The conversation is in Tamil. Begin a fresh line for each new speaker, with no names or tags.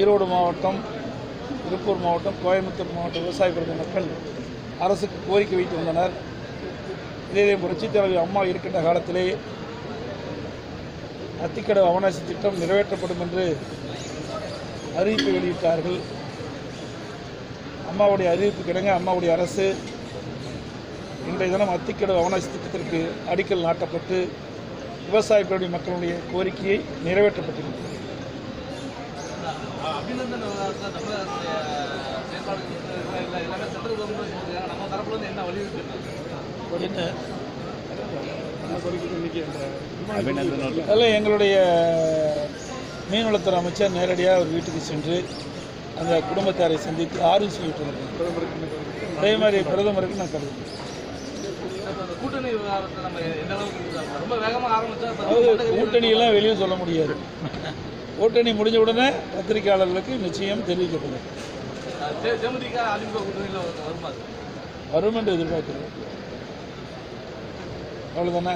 ஈரோடு மாவட்டம் திருப்பூர் மாவட்டம் கோயம்புத்தூர் மாவட்ட விவசாய பிரதி மக்கள் அரசுக்கு கோரிக்கை வைத்து வந்தனர். இதே புரட்சித் தலைவி அம்மா இருக்கின்ற காலத்திலே அத்திக்கடவு அவனாசி திட்டம் நிறைவேற்றப்படும் என்று அறிவிப்பு வெளியிட்டார்கள். அம்மாவுடைய அறிவிப்பு கிடங்க அம்மாவுடைய அரசு இன்றைய தினம் அத்திக்கடவு அவனாசி திட்டத்திற்கு அடிக்கல் நாட்டப்பட்டு விவசாய மக்களுடைய கோரிக்கையை நிறைவேற்றப்பட்டிருக்கிறது.
அபிநந்தன் செயல்பாடுகள் எல்லாமே சென்ட்ரல் கவர்மெண்ட் நம்ம என்ன வலியுறுத்தி
என்ன அதில் எங்களுடைய மீன்வளத்துறை அமைச்சர் நேரடியாக ஒரு வீட்டுக்கு சென்று அந்த குடும்பத்தாரை சந்தித்து ஆறுதல் சொல்லிட்டு வந்திருக்கேன் அதே மாதிரி பிரதமருக்கு நான் கருதுகிறேன்.
கூட்டணி ரொம்ப வேகமாக
கூட்டணியெல்லாம் வெளியே சொல்ல முடியாது. கூட்டணி முடிஞ்ச உடனே பத்திரிகையாளர்களுக்கு நிச்சயம் தெரிவிக்கப்படும். வருமா என்று எதிர்பார்க்கிறோம் அவ்வளோதானே